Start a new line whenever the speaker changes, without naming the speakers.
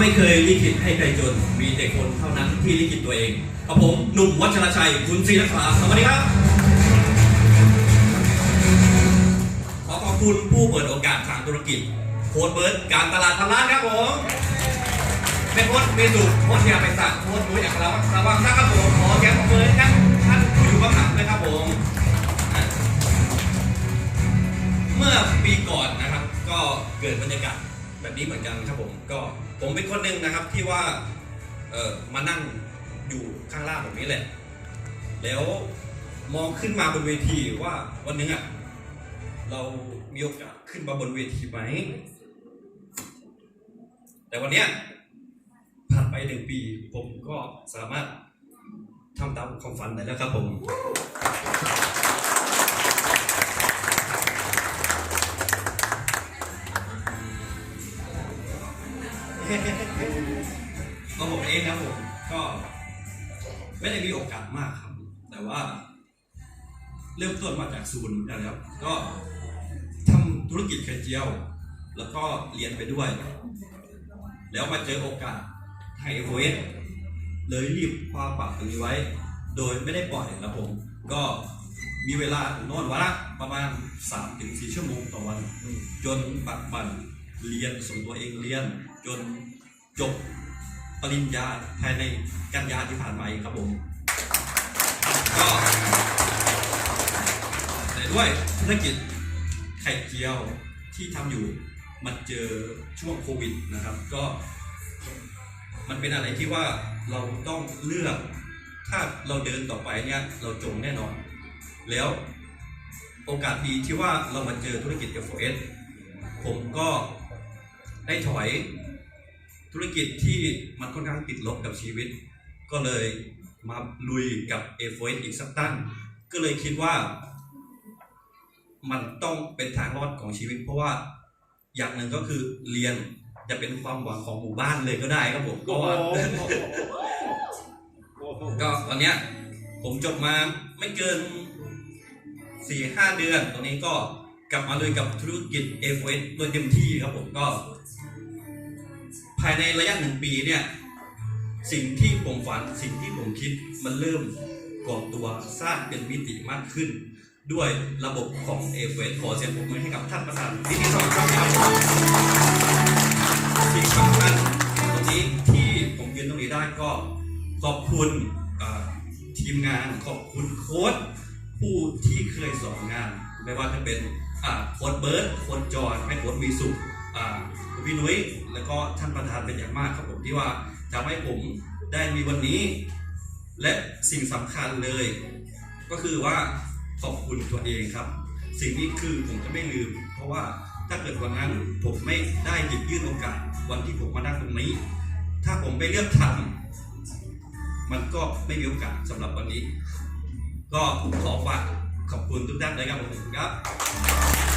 ไม่เคยลิขิตให้ใครจน มีแต่คนเท่านั้นที่ลิขิตตัวเองครับผมหนุ่มวัชรชัยคุณศรีรักษาสวัสดีครับ ขอขอบคุณผู้เปิดโอกาสทางธุรกิจ โค้ดเบิร์ดการตลาดพันล้านครับผมเป็นโค้ดเมสุโค้ดเทียไปสั่งโค้ดรู้อย่างเราระวังนะครับผมขอแก้ขอบคุณท่าน แบบนี้เหมือนกันครับผมก็ผมเป็นคนหนึ่งนะครับที่ว่าเออมานั่งอยู่ข้างล่างแบบนี้แหละ แล้วมองขึ้นมาบนเวทีว่าวันหนึงอะเรามีโอกาสขึ้นมาบนเวทีไหมแต่วันเนี้ยผ่านไปหนึ่งปี ผมก็สามารถทำตามความฝันได้แล้วครับผม ตัวผมเองนะผมก็ไม่ได้มีโอกาสมากครับ แต่ว่า เริ่มต้นมาจากศูนย์นะครับ ก็ทำธุรกิจไข่เจียว แล้วก็เรียนไปด้วย แล้วมาเจอโอกาสให้เอฟเอสเลยรีบคว้าปากตรงนี้ไว้ โดยไม่ได้ปล่อยนะผม ก็มีเวลานอนวันละประมาณ 3-4 ชั่วโมงต่อวัน จนปัดบัน เรียนส่งตัวเองเรียนจนจบปริญญาภายในกันยาที่ผ่านมาครับผมก็แต่ด้วยธุรกิจไข่เจียวที่ทำอยู่มันเจอช่วงโควิดนะครับ ก็ มันเป็นอะไรที่ว่าเราต้องเลือก ถ้าเราเดินต่อไปเนี่ยเราจมแน่นอน แล้วโอกาสดีที่ว่าเรามาเจอธุรกิจ F4S ผมก็ ได้ถอยธุรกิจที่มันค่อนข้างติดลบกับชีวิต ก็เลยมาลุยกับ F4S อีกสักตั้ง ก็เลยคิดว่า มันต้องเป็นทางรอดของชีวิต เพราะว่าอย่างหนึ่งก็คือเรียนจะเป็นความหวังของหมู่บ้านเลยก็ได้ครับผมก็ว่าก็ตอนเนี้ยผมจบมาไม่เกินสี่ห้าเดือนตอนนี้ก็กลับมาเลยกับธุรกิจ f อ s โดยเต็มที่ครับผมก็ ภายในระยะหนึ่งปีเนี่ยสิ่งที่ผมฝันสิ่งที่ผมคิดมันเริ่มก่อตัวสร้างเป็นมิติมากขึ้น ด้วยระบบของ f อ s ขอเสียงปรบมือให้กับท่านประธานที่ที่สองครับสิ่งสำคัญตรงนี้ที่ผมยืนตรงนี้ได้ก็ขอบคุณทีมงานขอบคุณโค้ดผู้ที่เคยสอนงาน ไม่ว่าจะเป็นโค้ดเบิร์ดโค้ดจอห์นให้โค้ดวีสุอ่า คุณพี่นุ้ยแล้วก็ท่านประธานเป็นอย่างมากครับผมที่ว่าทำให้ผมได้มีวันนี้ และสิ่งสำคัญเลย ก็คือว่าขอบคุณตัวเองครับ สิ่งนี้คือผมจะไม่ลืม เพราะว่าถ้าเกิดวันนั้นผมไม่ได้หยิบยื่นโอกาสวันที่ผมมานั่งตรงนี้ ถ้าผมไม่เลือกทำมันก็ไม่มีโอกาสสำหรับวันนี้ ก็ขอฝากขอบคุณทุกท่านเลยครับผมครับ